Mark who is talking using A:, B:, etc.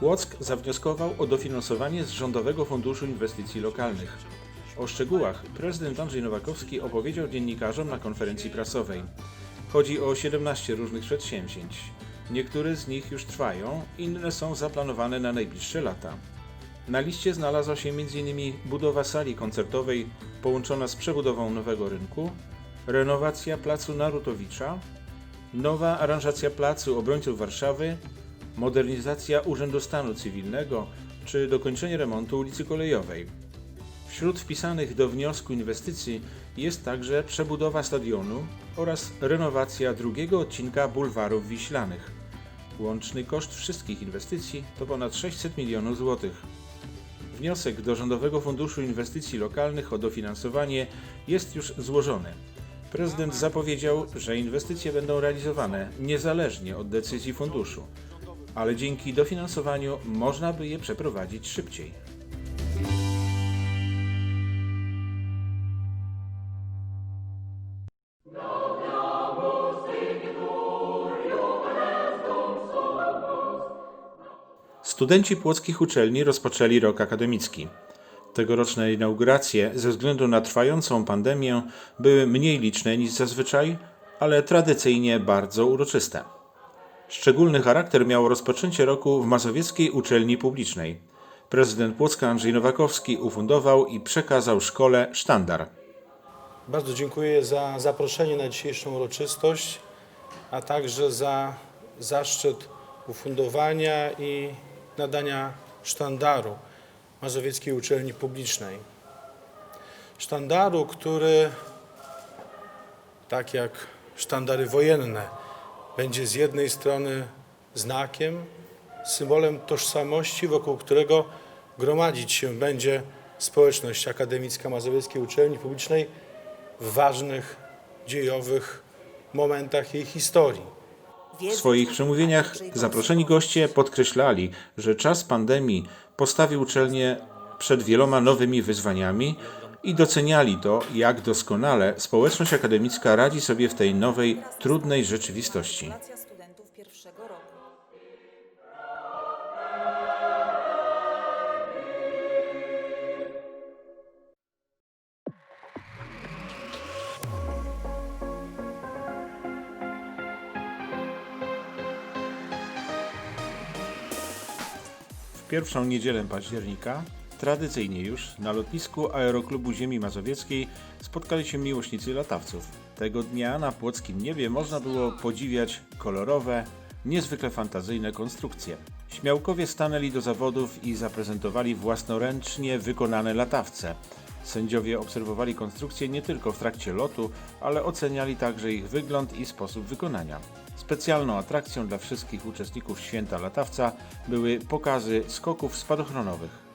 A: Płock zawnioskował o dofinansowanie z Rządowego Funduszu Inwestycji Lokalnych. O szczegółach prezydent Andrzej Nowakowski opowiedział dziennikarzom na konferencji prasowej. Chodzi o 17 różnych przedsięwzięć. Niektóre z nich już trwają, inne są zaplanowane na najbliższe lata. Na liście znalazła się m.in. budowa sali koncertowej połączona z przebudową nowego rynku, renowacja placu Narutowicza, nowa aranżacja placu Obrońców Warszawy, modernizacja Urzędu Stanu Cywilnego czy dokończenie remontu ulicy Kolejowej. Wśród wpisanych do wniosku inwestycji jest także przebudowa stadionu oraz renowacja drugiego odcinka bulwarów wiślanych. Łączny koszt wszystkich inwestycji to ponad 600 milionów złotych. Wniosek do Rządowego Funduszu Inwestycji Lokalnych o dofinansowanie jest już złożony. Prezydent zapowiedział, że inwestycje będą realizowane niezależnie od decyzji funduszu, ale dzięki dofinansowaniu można by je przeprowadzić szybciej. Studenci płockich uczelni rozpoczęli rok akademicki. Tegoroczne inauguracje, ze względu na trwającą pandemię, były mniej liczne niż zazwyczaj, ale tradycyjnie bardzo uroczyste. Szczególny charakter miało rozpoczęcie roku w Mazowieckiej Uczelni Publicznej. Prezydent Płocka Andrzej Nowakowski ufundował i przekazał szkole sztandar.
B: Bardzo dziękuję za zaproszenie na dzisiejszą uroczystość, a także za zaszczyt ufundowania i nadania sztandaru Mazowieckiej Uczelni Publicznej. Sztandaru, który, tak jak sztandary wojenne, będzie z jednej strony znakiem, symbolem tożsamości, wokół którego gromadzić się będzie społeczność akademicka Mazowieckiej Uczelni Publicznej w ważnych, dziejowych momentach jej historii.
A: W swoich przemówieniach zaproszeni goście podkreślali, że czas pandemii postawił uczelnię przed wieloma nowymi wyzwaniami i doceniali to, jak doskonale społeczność akademicka radzi sobie w tej nowej, trudnej rzeczywistości. Pierwszą niedzielę października, tradycyjnie już, na lotnisku Aeroklubu Ziemi Mazowieckiej spotkali się miłośnicy latawców. Tego dnia na płockim niebie można było podziwiać kolorowe, niezwykle fantazyjne konstrukcje. Śmiałkowie stanęli do zawodów i zaprezentowali własnoręcznie wykonane latawce. Sędziowie obserwowali konstrukcje nie tylko w trakcie lotu, ale oceniali także ich wygląd i sposób wykonania. Specjalną atrakcją dla wszystkich uczestników święta latawca były pokazy skoków spadochronowych.